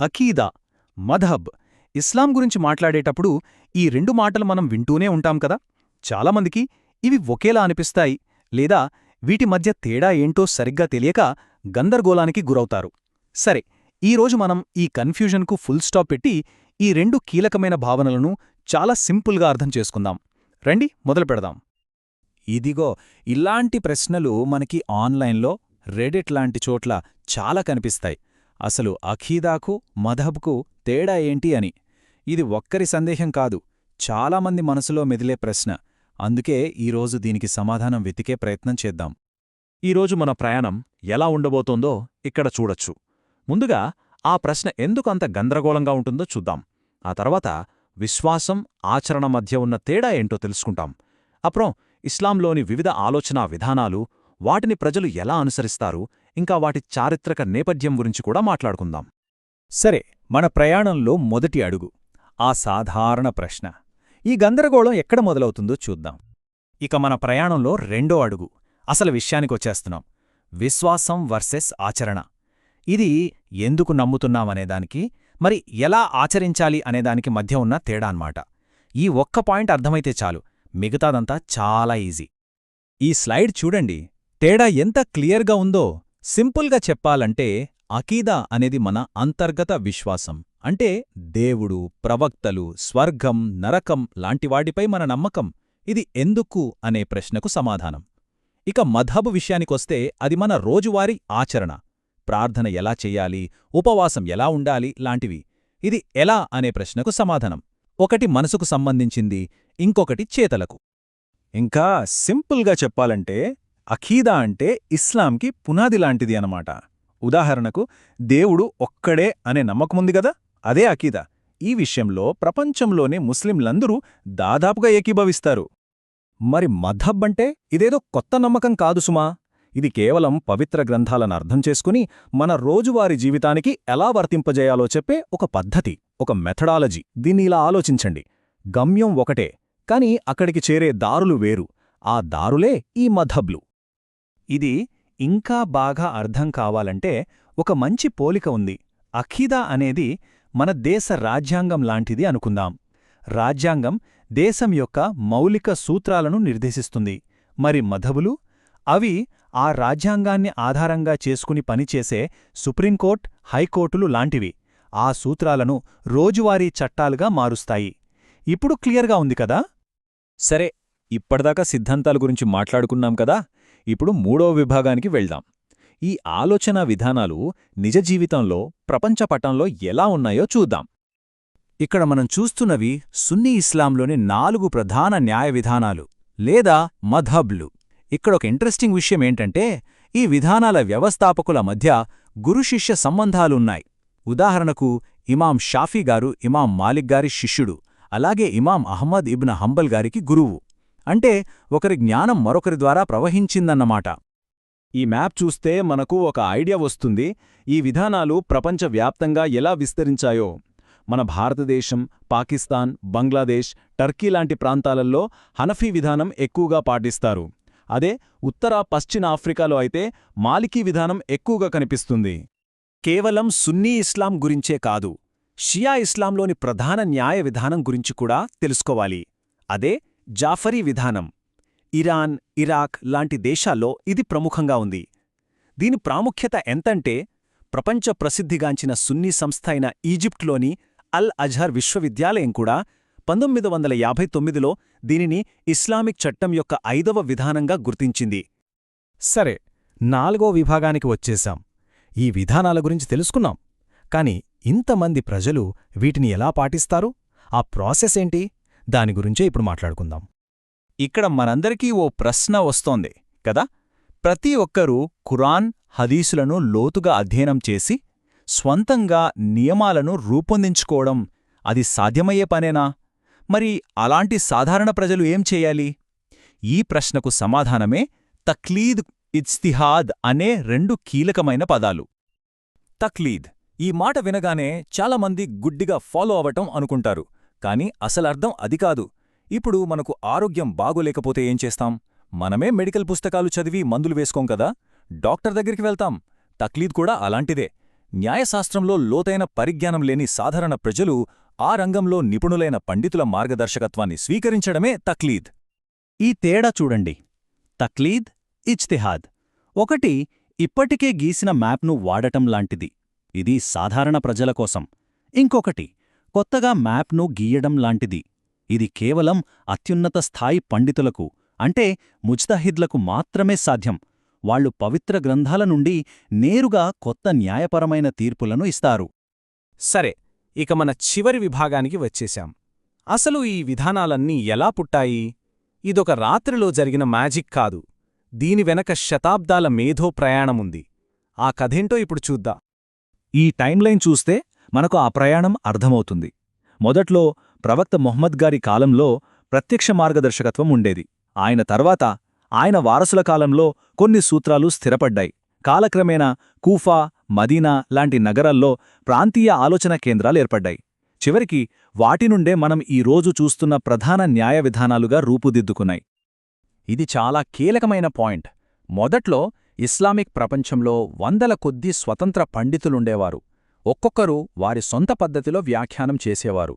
అకీదా మధబ్ ఇస్లాం గురించి మాట్లాడేటప్పుడు ఈ రెండు మాటలు మనం వింటూనే ఉంటాం కదా. చాలామందికి ఇవి ఒకేలా అనిపిస్తాయి లేదా వీటి మధ్య తేడా ఏంటో సరిగ్గా తెలియక గందరగోళానికి గురవుతారు. సరే ఈరోజు మనం ఈ కన్ఫ్యూజన్కు ఫుల్ స్టాప్ పెట్టి ఈ రెండు కీలకమైన భావనలను చాలా సింపుల్గా అర్థం చేసుకుందాం. రండి మొదలు పెడదాం. ఇదిగో ఇలాంటి ప్రశ్నలు మనకి ఆన్లైన్లో రెడిట్ లాంటి చోట్ల చాలా కనిపిస్తాయి. అసలు అఖీదాకు మధబ్కు తేడా ఏంటి అని. ఇది ఒక్కరి సందేహం కాదు చాలామంది మనసులో మెదిలే ప్రశ్న. అందుకే ఈరోజు దీనికి సమాధానం వెతికే ప్రయత్నం చేద్దాం. ఈరోజు మన ప్రయాణం ఎలా ఉండబోతోందో ఇక్కడ చూడొచ్చు. ముందుగా ఆ ప్రశ్న ఎందుకు అంత గందరగోళంగా ఉంటుందో చూద్దాం. ఆ తర్వాత విశ్వాసం ఆచరణ మధ్య ఉన్న తేడా ఏంటో తెలుసుకుంటాం. అప్రం ఇస్లాంలోని వివిధ ఆలోచనా విధానాలు వాటిని ప్రజలు ఎలా అనుసరిస్తారు ఇంకా వాటి చారిత్రక నేపథ్యం గురించి కూడా మాట్లాడుకుందాం. సరే మన ప్రయాణంలో మొదటి అడుగు ఆ సాధారణ ప్రశ్న. ఈ గందరగోళం ఎక్కడ మొదలవుతుందో చూద్దాం. ఇక మన ప్రయాణంలో రెండో అడుగు అసలు విషయానికొచ్చేస్తున్నాం విశ్వాసం వర్సెస్ ఆచరణ. ఇది ఎందుకు నమ్ముతున్నామనేదానికి మరి ఎలా ఆచరించాలి అనేదానికి మధ్య ఉన్న తేడా అన్నమాట. ఈ ఒక్క పాయింట్ అర్థమైతే చాలు మిగతాదంతా చాలా ఈజీ. ఈ స్లైడ్ చూడండి తేడా ఎంత క్లియర్గా ఉందో. సింపుల్గా చెప్పాలంటే అకీదా అనేది మన అంతర్గత విశ్వాసం. అంటే దేవుడు ప్రవక్తలు స్వర్గం నరకం లాంటివాటిపై మన నమ్మకం. ఇది ఎందుకు అనే ప్రశ్నకు సమాధానం. ఇక మధబు విషయానికొస్తే అది మన రోజువారీ ఆచరణ. ప్రార్థన ఎలా చెయ్యాలి ఉపవాసం ఎలా ఉండాలి లాంటివి. ఇది ఎలా అనే ప్రశ్నకు సమాధానం. ఒకటి మనసుకు సంబంధించింది ఇంకొకటి చేతలకు. ఇంకా సింపుల్గా చెప్పాలంటే అఖీదా అంటే ఇస్లాంకి పునాది లాంటిది అనమాట ఉదాహరణకు దేవుడు ఒక్కడే అనే నమ్మకముంది గదా అదే అఖీదా. ఈ విషయంలో ప్రపంచంలోనే ముస్లింలందరూ దాదాపుగా ఏకీభవిస్తారు. మరి మధబ్ అంటే ఇదేదో కొత్త నమ్మకం కాదు సుమా. ఇది కేవలం పవిత్ర గ్రంథాలను అర్థం చేసుకుని మన రోజువారీ జీవితానికి ఎలా వర్తింపజేయాలో చెప్పే ఒక పద్ధతి ఒక మెథడాలజీ. దీన్ని ఇలా ఆలోచించండి. గమ్యం ఒకటే కాని అక్కడికి చేరే దారులు వేరు. ఆ దారులే ఈ మధబ్లు. ఇది ఇంకా బాగా అర్థం కావాలంటే ఒక మంచి పోలిక ఉంది. అఖీదా అనేది మన దేశ రాజ్యాంగం లాంటిది అనుకుందాం. రాజ్యాంగం దేశం యొక్క మౌలిక సూత్రాలను నిర్దేశిస్తుంది. మరి మధబులు? అవి ఆ రాజ్యాంగాన్ని ఆధారంగా చేసుకుని పనిచేసే సుప్రీంకోర్ట్ హైకోర్టులు లాంటివి. ఆ సూత్రాలను రోజువారీ చట్టాలుగా మారుస్తాయి. ఇప్పుడు క్లియర్గా ఉంది కదా? సరే ఇప్పటిదాకా సిద్ధాంతాల గురించి మాట్లాడుకున్నాం కదా? ఇప్పుడు మూడో విభాగానికి వెళ్దాం. ఈ ఆలోచనా విధానాలు నిజ జీవితంలో ప్రపంచ పటంలో ఎలా ఉన్నాయో చూద్దాం. ఇక్కడ మనం చూస్తున్నవి సున్నీ ఇస్లాంలోని నాలుగు ప్రధాన న్యాయ విధానాలు లేదా మధబ్లు ఇక్కడ ఒక ఇంట్రెస్టింగ్ విషయం ఏంటంటే ఈ విధానాల వ్యవస్థాపకుల మధ్య గురుశిష్య సంబంధాలున్నాయి. ఉదాహరణకు ఇమాం షాఫీ గారు ఇమాం మాలిక్ గారి శిష్యుడు అలాగే ఇమాం అహ్మద్ ఇబ్న హంబల్ గారికి గురువు. అంటే ఒకరి జ్ఞానం మరొకరి ద్వారా ప్రవహించిందన్నమాట. ఈ మ్యాప్ చూస్తే మనకు ఒక ఐడియా వస్తుంది ఈ విధానాలు ప్రపంచవ్యాప్తంగా ఎలా విస్తరించాయో. మన భారతదేశం పాకిస్తాన్ బంగ్లాదేశ్ టర్కీ లాంటి ప్రాంతాలలో హనఫీ విధానం ఎక్కువగా పాటిస్తారు. అదే ఉత్తర పశ్చిమ ఆఫ్రికాలో అయితే మాలికీ విధానం ఎక్కువగా కనిపిస్తుంది. కేవలం సున్నీ ఇస్లాం గురించే కాదు షియా ఇస్లాంలోని ప్రధాన న్యాయ విధానం గురించి కూడా తెలుసుకోవాలి. అదే జాఫరీ విధానం. ఇరాన్ ఇరాక్ లాంటి దేశాల్లో ఇది ప్రముఖంగా ఉంది. దీని ప్రాముఖ్యత ఎంతంటే ప్రపంచ ప్రసిద్ధిగాంచిన సున్నీ సంస్థ అయిన ఈజిప్ట్లోని అల్ అజహర్ విశ్వవిద్యాలయం కూడా పంతొమ్మిది వందల యాభై తొమ్మిదిలో దీనిని ఇస్లామిక్ చట్టం యొక్క ఐదవ విధానంగా గుర్తించింది. సరే నాలుగో విభాగానికి వచ్చేశాం. ఈ విధానాల గురించి తెలుసుకున్నాం. కాని ఇంతమంది ప్రజలు వీటిని ఎలా పాటిస్తారు? ఆ ప్రాసెస్ ఏంటి? దాని గురించే ఇప్పుడు మాట్లాడుకుందాం. ఇక్కడ మనందరికీ ఓ ప్రశ్న వస్తోంది కదా? ప్రతి ఒక్కరూ ఖురాన్ హదీసులను లోతుగా అధ్యయనం చేసి స్వంతంగా నియమాలను రూపొందించుకోవడం అది సాధ్యమయ్యే పనేనా? మరి అలాంటి సాధారణ ప్రజలు ఏం చేయాలి? ఈ ప్రశ్నకు సమాధానమే తక్లీద్ ఇజ్తిహాద్ అనే రెండు కీలకమైన పదాలు. తక్లీద్ ఈ మాట వినగానే చాలామంది గుడ్డిగా ఫాలో అవటం అనుకుంటారు. కాని అసలర్థం అది కాదు. ఇప్పుడు మనకు ఆరోగ్యం బాగోలేకపోతే ఏం చేస్తాం? మనమే మెడికల్ పుస్తకాలు చదివి మందులు వేసుకోం కదా? డాక్టర్ దగ్గరికి వెళ్తాం. తక్లీద్ కూడా అలాంటిదే. న్యాయశాస్త్రంలో లోతైన పరిజ్ఞానం లేని సాధారణ ప్రజలు ఆ రంగంలో నిపుణులైన పండితుల మార్గదర్శకత్వాన్ని స్వీకరించడమే తక్లీద్. ఈ తేడా చూడండి. తక్లీద్ ఇజ్తిహాద్. ఒకటి ఇప్పటికే గీసిన మ్యాప్ను వాడటం లాంటిది. ఇది సాధారణ ప్రజల కోసం. ఇంకొకటి కొత్తగా మ్యాప్ను గీయడం లాంటిది. ఇది కేవలం అత్యున్నత స్థాయి పండితులకు అంటే ముజ్తహిద్లకు మాత్రమే సాధ్యం. వాళ్ళు పవిత్ర గ్రంథాల నుండి నేరుగా కొత్త న్యాయపరమైన తీర్పులను ఇస్తారు. సరే ఇక మన చివరి విభాగానికి వచ్చేశాం. అసలు ఈ విధానాలన్నీ ఎలా పుట్టాయి? ఇదొక రాత్రిలో జరిగిన మ్యాజిక్ కాదు. దీని వెనక శతాబ్దాల మేధో ప్రయాణముంది. ఆ కథేంటో ఇప్పుడు చూద్దా. ఈ టైంలైన్ చూస్తే మనకు ఆ ప్రయాణం అర్థమవుతుంది. మొదట్లో ప్రవక్త మొహమ్మద్ గారి కాలంలో ప్రత్యక్ష మార్గదర్శకత్వం ఉండేది. ఆయన తర్వాత ఆయన వారసుల కాలంలో కొన్ని సూత్రాలు స్థిరపడ్డాయి. కాలక్రమేణా కూఫా మదీనా లాంటి నగరాల్లో ప్రాంతీయ ఆలోచన కేంద్రాలు ఏర్పడ్డాయి. చివరికి వాటి నుండే మనం ఈ రోజు చూస్తున్న ప్రధాన న్యాయ విధానాలుగా రూపుదిద్దుకున్నాయి. ఇది చాలా కీలకమైన పాయింట్. మొదట్లో ఇస్లామిక్ ప్రపంచంలో వందల కొద్దీ స్వతంత్ర పండితులుండేవారు. ఒక్కొక్కరు వారి సొంత పద్ధతిలో వ్యాఖ్యానం చేసేవారు.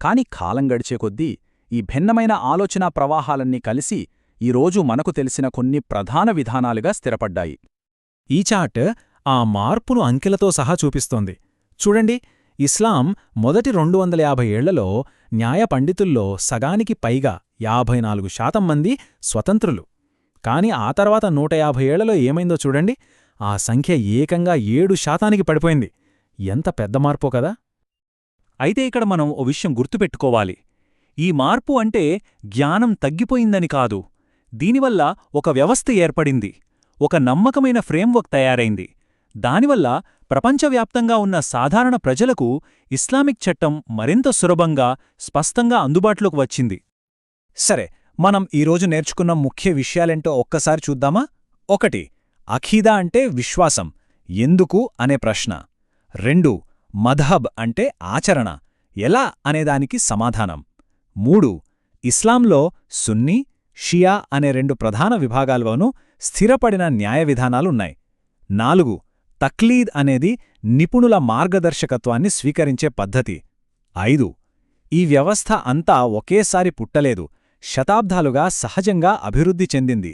కాని కాలం గడిచే కొద్దీ ఈ భిన్నమైన ఆలోచనా ప్రవాహాలన్నీ కలిసి ఈరోజు మనకు తెలిసిన కొన్ని ప్రధాన విధానాలుగా స్థిరపడ్డాయి. ఈ చార్ట్ ఆ మార్పును అంకెలతో సహా చూపిస్తోంది. చూడండి ఇస్లాం మొదటి రెండు వందల యాభై ఏళ్ళలో న్యాయ పండితుల్లో సగానికి పైగా యాభై నాలుగు శాతం మంది స్వతంత్రులు. కాని ఆ తర్వాత నూట యాభై ఏళ్ళలో ఏమైందో చూడండి ఆ సంఖ్య ఏకంగా ఏడు శాతానికి పడిపోయింది. ఎంత పెద్ద మార్పో కదా? అయితే ఇక్కడ మనం ఓ విషయం గుర్తుపెట్టుకోవాలి. ఈ మార్పు అంటే జ్ఞానం తగ్గిపోయిందని కాదు. దీనివల్ల ఒక వ్యవస్థ ఏర్పడింది. ఒక నమ్మకమైన ఫ్రేమ్వర్క్ తయారైంది. దానివల్ల ప్రపంచవ్యాప్తంగా ఉన్న సాధారణ ప్రజలకు ఇస్లామిక్ చట్టం మరింత సులభంగా స్పష్టంగా అందుబాటులోకి వచ్చింది. సరే మనం ఈరోజు నేర్చుకున్న ముఖ్య విషయాలేంటో ఒక్కసారి చూద్దామా? ఒకటి అఖీదా అంటే విశ్వాసం. ఎందుకు? అనే ప్రశ్న. రెండు మధహబ్ అంటే ఆచరణ. ఎలా అనేదానికి సమాధానం? మూడు ఇస్లాంలో సున్నీ షియా అనే రెండు ప్రధాన విభాగాల్లోనూ స్థిరపడిన న్యాయ విధానాలున్నాయి. నాలుగు తక్లీద్ అనేది నిపుణుల మార్గదర్శకత్వాన్ని స్వీకరించే పద్ధతి. ఐదు ఈ వ్యవస్థ అంతా ఒకేసారి పుట్టలేదు శతాబ్దాలుగా సహజంగా అభివృద్ధి చెందింది.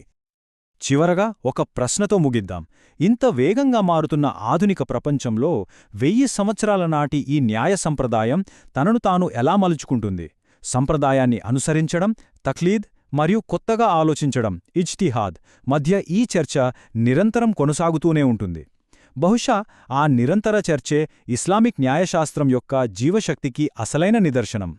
చివరగా ఒక ప్రశ్నతో ముగిద్దాం. ఇంత వేగంగా మారుతున్న ఆధునిక ప్రపంచంలో వెయ్యి సంవత్సరాల నాటి ఈ న్యాయ సంప్రదాయం తనను తాను ఎలా మలుచుకుంటుంది? సంప్రదాయాన్ని అనుసరించడం తక్లీద్ మరియు కొత్తగా ఆలోచించడం ఇజ్తిహాద్ మధ్య ఈ చర్చ నిరంతరం కొనసాగుతూనే ఉంటుంది. బహుశా ఆ నిరంతర చర్చే ఇస్లామిక్ న్యాయశాస్త్రం యొక్క జీవశక్తికి అసలైన నిదర్శనం.